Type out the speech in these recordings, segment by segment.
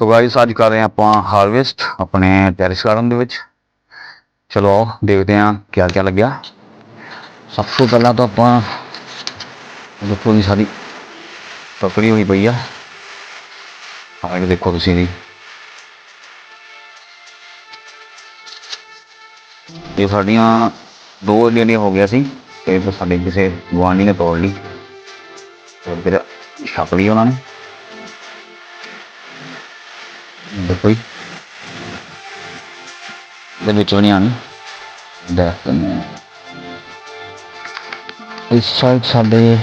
So guys ਅੱਜ ਕਰ ਰਹੇ ਹਾਂ ਆਪਾਂ ਹਾਰਵੈਸਟ ਆਪਣੇ ਟੈਰਿਸ ਗਾਰਡਨ ਦੇ ਵਿੱਚ। ਚਲੋ ਆਓ ਦੇਖਦੇ ਹਾਂ ਕਿਆ ਕਿਆ ਲੱਗਿਆ। ਸਭ ਤੋਂ ਪਹਿਲਾਂ ਤਾਂ ਆਪਾਂ ਦੇਖੋ ਜੀ, ਸਾਰੀ ਪਕੜੀ ਹੋਈ ਪਈ ਆ। ਆਹ ਇਹ ਦੇਖੋ ਤੁਸੀਂ ਜੀ ਇਹ ਸਾਡੀਆਂ ਦੋ ਜਿਹੜੀਆਂ ਹੋ ਗਿਆ ਸੀ, ਤੇ ਸਾਡੇ ਕਿਸੇ ਗੁਆਂਢੀ ਨੇ ਤੋੜ ਲਈ। ਤੇ ਫਿਰ ਛਾਪ ਲਈ ਉਹਨਾਂ ਨੇ। ਦੇਖੋ ਜੀ। ਦੇ ਵਿੱਚ ਵੀ ਨਹੀਂ ਆਣੀ ਦੇਖ ਲੈਂਦੇ ਹਾਂ। ਇਸ ਸਾਈਡ ਸਾਡੇ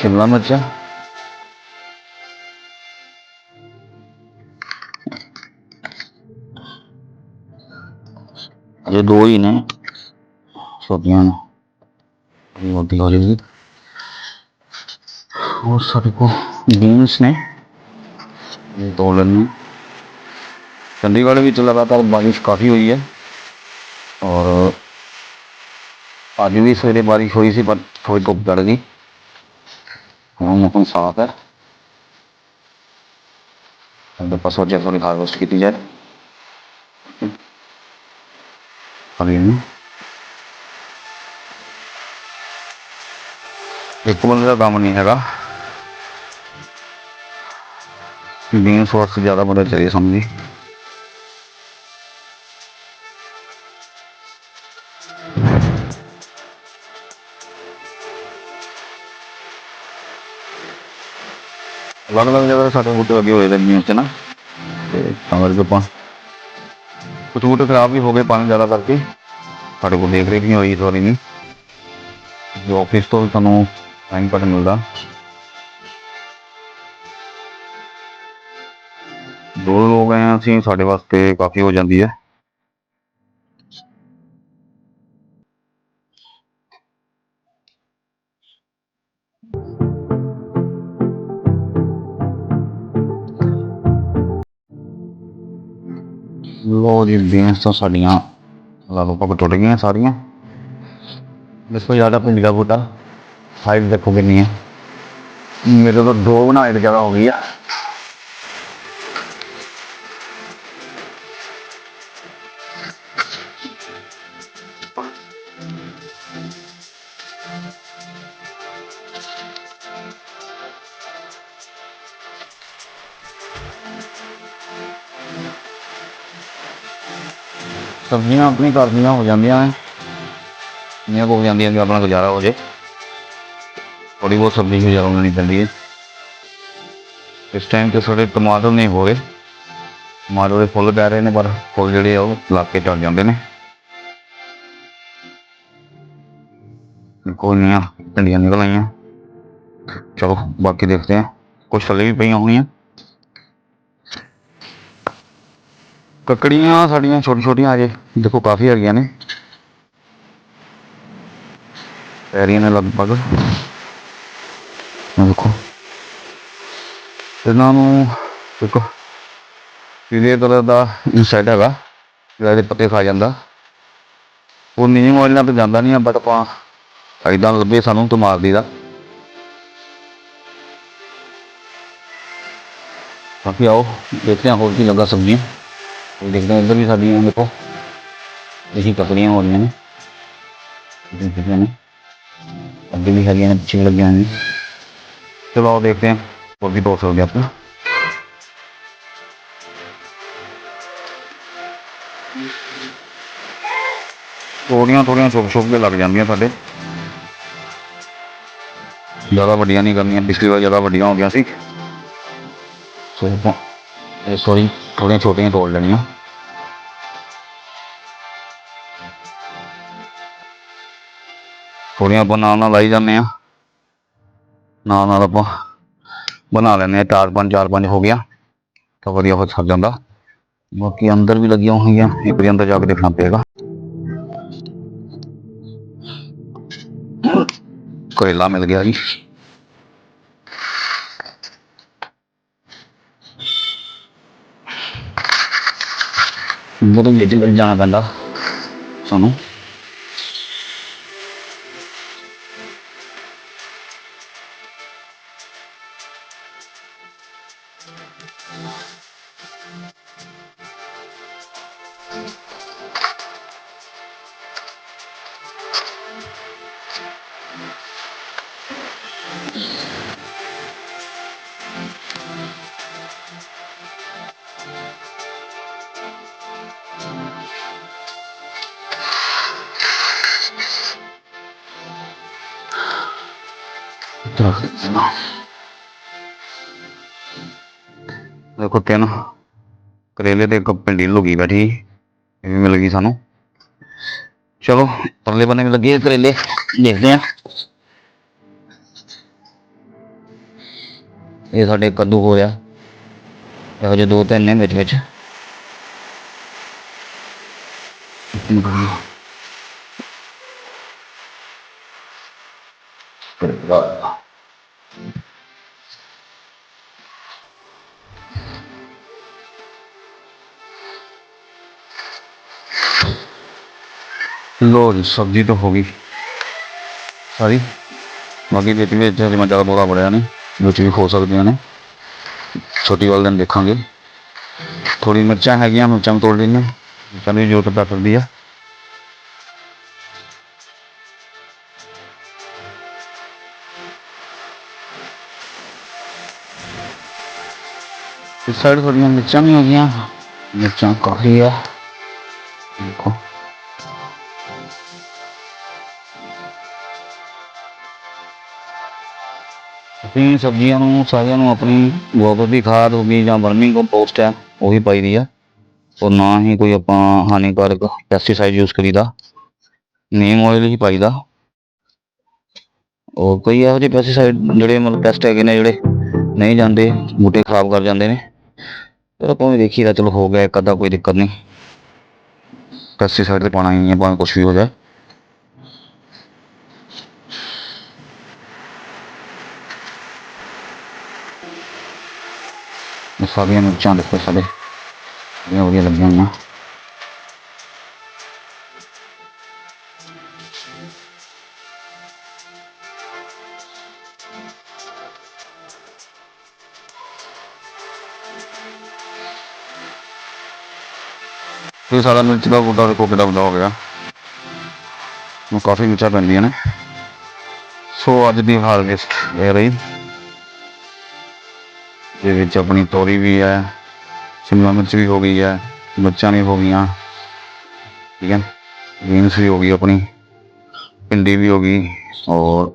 ਸ਼ਿਮਲਾ ਮਿਰਚਾਂ ਇਹ ਦੋ ਹੀ ਨੇ। ਛੋਟੀਆਂ ਨੇ। ਇਹ ਵੱਡੀ ਹੋ ਜਾਏਗੀ। बहुत सारे को बीन्स ने दौलन चंडीगढ़ भी तो लगातार बारिश काफ़ी हुई है और आज भी सवेरे बारिश हुई सी पर थोड़ी धूप डर गई हमारा मौसम साफ़ है। तो पसो जैसा हार्वेस्ट की जाए अभी एक तो मतलब बंदा काम नहीं है ਕੰਮ ਨਹੀਂ ਹੈਗਾ ਬੀਨ ਫੋਰਸ ਜ਼ਿਆਦਾ ਬੰਦੇ ਅਲੱਗ ਅਲੱਗ ਜਗ੍ਹਾ ਸਾਡੇ ਬੂਟੇ ਲੱਗੇ ਹੋਏ ਨੇ ਬੀਨ ਚ ਨਾ। ਤੇ ਤਾਂ ਕਰਕੇ ਆਪਾਂ ਕੁਝ ਬੂਟੇ ਖਰਾਬ ਵੀ ਹੋ ਗਏ ਪਾਣੀ ਜ਼ਿਆਦਾ ਕਰਕੇ। ਸਾਡੇ ਕੋਲ ਦੇਖ ਰੇਖ ਨਹੀਂ ਹੋਈ ਇਸ ਨਹੀਂ। ਜੋ ਆਫਿਸ ਤੋਂ ਤੁਹਾਨੂੰ ਟਾਈਮ ਕੱਟ ਮਿਲਦਾ। ਦੋ ਲੋਕ ਆਏ ਹਾਂ ਅਸੀਂ ਸਾਡੇ ਵਾਸਤੇ ਕਾਫੀ ਹੋ ਜਾਂਦੀ ਹੈ ਲੋ ਜੀ ਬੀਨਸ ਤਾਂ ਸਾਡੀਆਂ ਲਗਭਗ ਟੁੱਟ ਗਈਆਂ ਸਾਰੀਆਂ ਦੇਖੋ ਜ਼ਿਆਦਾ ਪਿੰਡ ਦਾ ਬੂਟਾ ਹਾਈਟ ਦੇਖੋ ਕਿੰਨੀ ਹੈ ਮੇਰੇ ਤੋਂ ਦੋ ਬਣਾਏ ਤੇ ਜ਼ਿਆਦਾ ਹੋ ਗਈ ਆ ਸਬਜ਼ੀਆਂ ਆਪਣੀ ਘਰ ਦੀਆਂ ਹੋ ਜਾਂਦੀਆਂ ਨੇ ਇੰਨੀਆਂ ਕੁ ਹੋ ਜਾਂਦੀਆਂ ਕਿ ਆਪਣਾ ਗੁਜ਼ਾਰਾ ਹੋ ਜੇ ਥੋੜੀ ਬਹੁਤ ਸਬਜ਼ੀ ਗੁਜ਼ਾਰਾ ਹੋਣੀ ਪੈਂਦੀ ਹੈ ਇਸ ਟਾਈਮ ਤੇ ਸਾਡੇ ਟਮਾਟਰ ਨਹੀਂ ਹੋ ਰਹੇ ਟਮਾਟਰ ਦੇ ਫੁੱਲ ਪੈ ਰਹੇ ਨੇ ਪਰ ਫੁੱਲ ਜਿਹੜੇ ਆ ਉਹ ਲੱਗ ਕੇ ਚੱਲ ਜਾਂਦੇ ਨੇ ਕੋਈ ਨਹੀਂ ਆ ਭਿੰਡੀਆਂ ਨਿਕਲ ਆਈਆਂ ਚਲੋ ਬਾਕੀ ਦੇਖਦੇ ਹਾਂ ਕੁਛ ਥੱਲੇ ਵੀ ਪਈਆਂ ਹੋਣੀਆਂ ਕੱਕੜੀਆਂ ਸਾਡੀਆਂ ਛੋਟੀ ਛੋਟੀਆਂ ਅਜੇ ਦੇਖੋ ਕਾਫੀ ਹੈਗੀਆਂ ਨੇ। ਪੈ ਰਹੀਆਂ ਨੇ ਲਗਭਗ। ਦੇਖੋ। ਇਹਨਾਂ ਨੂੰ ਦੇਖੋ। ਪੀਲੇ ਕਲਰ ਦਾ ਇਨਸਾਈਡ ਹੈਗਾ। ਜਿਹੜਾ ਇਹਦੇ ਪੱਤੇ ਖਾ ਜਾਂਦਾ। ਉਹ ਨੀਮ ਆਇਲ ਨਾਲ ਤਾਂ ਜਾਂਦਾ ਨਹੀਂ ਆ ਬਟ ਆਪਾਂ ਐਦਾਂ ਲੱਭੇ ਸਾਨੂੰ ਤਾਂ ਮਾਰ ਦੀਦਾ ਬਾਕੀ ਆਓ, ਦੇਖਦੇ ਹਾਂ ਹੋਰ ਕੀ ਲੱਗਾ ਸਬਜ਼ੀਆਂ। ये देखते हैं इधर भी शादियाँ देखो। ऐसी कपड़ियाँ हो। रही हैं। अभी भी हरियाणा ने पीछे लग गया है। चलो, आओ देखते हैं। वो भी बहुत हो गया अपना। थोड़ियाँ, थोड़ियाँ छुप छुप के लग जाती साढ़े। ज़्यादा वड्डिया नहीं करनी पिछली बार ज़्यादा व्डिया हो गया सी सो ਸੋਰੀ, ਥੋੜੀਆਂ ਛੋਟੀਆਂ ਤੋੜ ਲੈਣੀਆਂ। ਥੋੜੀਆਂ ਆਪਾਂ ਨਾਲ ਨਾਲ ਲਾਈ ਜਾਂਦੇ ਆ ਨਾਲ ਨਾਲ ਆਪਾਂ ਬਣਾ ਲੈਂਦੇ ਆ ਚਾਰ ਪੰਜ ਚਾਰ ਪੰਜ ਹੋ ਗਿਆ। ਤਾਂ ਵਧੀਆ ਹੋ ਸਰ ਜਾਂਦਾ। ਬਾਕੀ ਅੰਦਰ ਵੀ ਲੱਗੀਆਂ ਹੋਈਆਂ, ਇੱਕ ਵਾਰੀ ਅੰਦਰ ਜਾ ਕੇ ਦੇਖਣਾ ਪਏਗਾ। ਕਰੇਲਾ ਮਿਲ ਗਿਆ ਜੀ। ਬਹੁਤ ਵਿੱਚ ਵਿੱਚ ਜਾਣਾ ਪੈਂਦਾ ਸਾਨੂੰ। देखो, तेन करेले दे भिंडी लुकी बैठी। ये भी मिल गई सानू। चलो परले बने में लगे करेले। देखते हैं। ये साढ़े कद्दू हो गया यहो जो दो तीन ने मेरे बिच ਲੋ ਜੀ ਸਬਜ਼ੀ ਤਾਂ ਹੋ ਗਈ ਸਾਰੀ ਬਾਕੀ ਵਿੱਚ ਵਿੱਚ ਹਜੇ ਮੈਂ ਜ਼ਿਆਦਾ ਬੋਲਾ ਬੜਿਆ ਨੇ ਵਿੱਚ ਵੀ ਹੋ ਸਕਦੀਆਂ ਨੇ ਛੋਟੀ ਵਾਲੇ ਦਿਨ ਦੇਖਾਂਗੇ ਥੋੜੀ ਮਿਰਚਾਂ ਹੈਗੀਆਂ ਮਿਰਚਾਂ ਵੀ ਤੋੜ ਲੈਣੇ ਮਿਰਚਾਂ ਦੀ ਜ਼ਰੂਰਤ ਪੈ ਸਕਦੀ ਆ ਇਸ ਸਾਈਡ ਥੋੜੀਆਂ ਮਿਰਚਾਂ ਵੀ ਹੋ ਗਈਆਂ ਮਿਰਚਾਂ ਕਾਫੀ ਆ ਦੇਖੋ ਅਸੀਂ ਸਬਜ਼ੀਆਂ ਨੂੰ, ਸਾਰਿਆਂ ਨੂੰ ਆਪਣੀ ਗੋਬਰ ਦੀ ਖਾਦ ਹੋ ਗਈ ਜਾਂ ਵਰਮਿੰਗ ਕੰਪੋਸਟ ਹੈ, ਉਹੀ ਪਾਈ ਦੀ ਆ। ਔਰ ਨਾ ਹੀ ਕੋਈ ਆਪਾਂ ਹਾਨੀਕਾਰਕ ਪੈਸਟੀਸਾਈਡ ਯੂਜ਼ ਕਰੀਦਾ। ਨੀਮ ਆਇਲ ਹੀ ਪਾਈਦਾ। ਔਰ ਕਈ ਇਹੋ ਜਿਹੇ ਪੈਸਟੀਸਾਈਡ ਜਿਹੜੇ ਮਤਲਬ ਪੈਸਟ ਹੈਗੇ ਨੇ, ਜਿਹੜੇ ਨਹੀਂ ਜਾਂਦੇ, ਬੂਟੇ ਖਰਾਬ ਕਰ ਜਾਂਦੇ ਨੇ। ਫਿਰ ਆਪਾਂ ਵੀ ਦੇਖੀਦਾ, ਚਲੋ ਹੋ ਗਿਆ, ਇੱਕ ਅੱਧਾ ਕੋਈ ਦਿੱਕਤ ਨਹੀਂ। ਪੈਸਟੀਸਾਈਡ ਤੇ ਪਾਣਾ ਹੀ ਹੈ ਭਾਵੇਂ ਕੁਝ ਵੀ ਹੋ ਜਾਏ। ਇਹ ਸਾਰੀਆਂ ਮਿਰਚਾਂ ਦੇਖੋ ਸਾਡੇ ਬੜੀਆਂ ਵਧੀਆ ਲੱਗੀਆਂ ਹੋਈਆਂ ਇਹ ਸਾਰਾ ਮਿਰਚ ਦਾ ਬੂਟਾ ਦੇਖੋ ਕਿੰਨਾ ਵੱਡਾ ਹੋ ਗਿਆ ਨੂੰ ਕਾਫੀ ਮਿਰਚਾਂ ਪੈਂਦੀਆਂ ਨੇ ਸੋ ਅੱਜ ਦੀ ਹਾਰਵੈਸਟ ਇਹ ਰਹੀ ਦੇ ਵਿੱਚ ਆਪਣੀ ਤੋਰੀ ਵੀ ਹੈ ਸ਼ਿਮਲਾ ਮਿਰਚ ਵੀ ਹੋ ਗਈ ਹੈ ਮਿਰਚਾਂ ਵੀ ਹੋ ਗਈਆਂ ਠੀਕ ਹੈ ਬੀਨਸ ਵੀ ਹੋ ਗਈ ਆਪਣੀ ਭਿੰਡੀ ਵੀ ਹੋ ਗਈ ਔਰ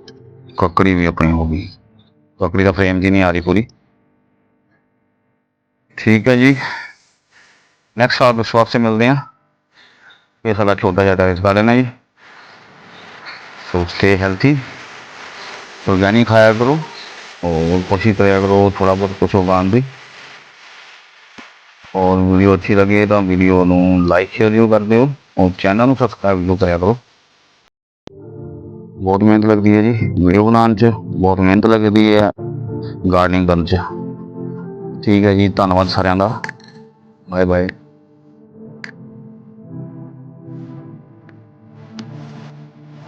ਕੱਕੜੀ ਵੀ ਆਪਣੀ ਹੋ ਗਈ ਕੱਕੜੀ ਦਾ ਫਰੇਮ ਜੀ ਨਹੀਂ ਆ ਰਹੀ ਪੂਰੀ ਠੀਕ ਹੈ ਜੀ ਨੈਕਸਟ ਆਪ ਵਿਸ਼ਵਾਸ ਸੇ ਮਿਲਦੇ हैं ਇਹ ਸਾਡਾ ਛੋਟਾ ਜਿਹਾ ਟੈਰਿਸ ਗਾਰਡਨ ਹੈ ਜੀ ਸੋ ਸਟੇ ਹੈਲਥੀ ऑर्गेनिक खाया करो और कोशिश कराया करो थोड़ा बहुत कुछ उगान भी और वीडियो अच्छी लगे तो वीडियो ਨੂੰ ਲਾਈਕ ਸ਼ੇਅਰ ਜ਼ਰੂਰ ਕਰ ਦਿਓ ਔਰ ਚੈਨਲ ਨੂੰ ਸਬਸਕ੍ਰਾਈਬ ਜ਼ਰੂਰ ਕਰਿਆ ਕਰੋ ਬਹੁਤ ਮਿਹਨਤ ਲੱਗਦੀ ਹੈ ਜੀ ਵੀਡੀਓ ਬਣਾਉਣ 'ਚ ਬਹੁਤ ਮਿਹਨਤ ਲੱਗਦੀ ਹੈ ਗਾਰਡਨਿੰਗ ਕਰਨ 'ਚ ਠੀਕ ਹੈ ਜੀ ਧੰਨਵਾਦ ਸਾਰਿਆਂ ਦਾ ਬਾਏ ਬਾਏ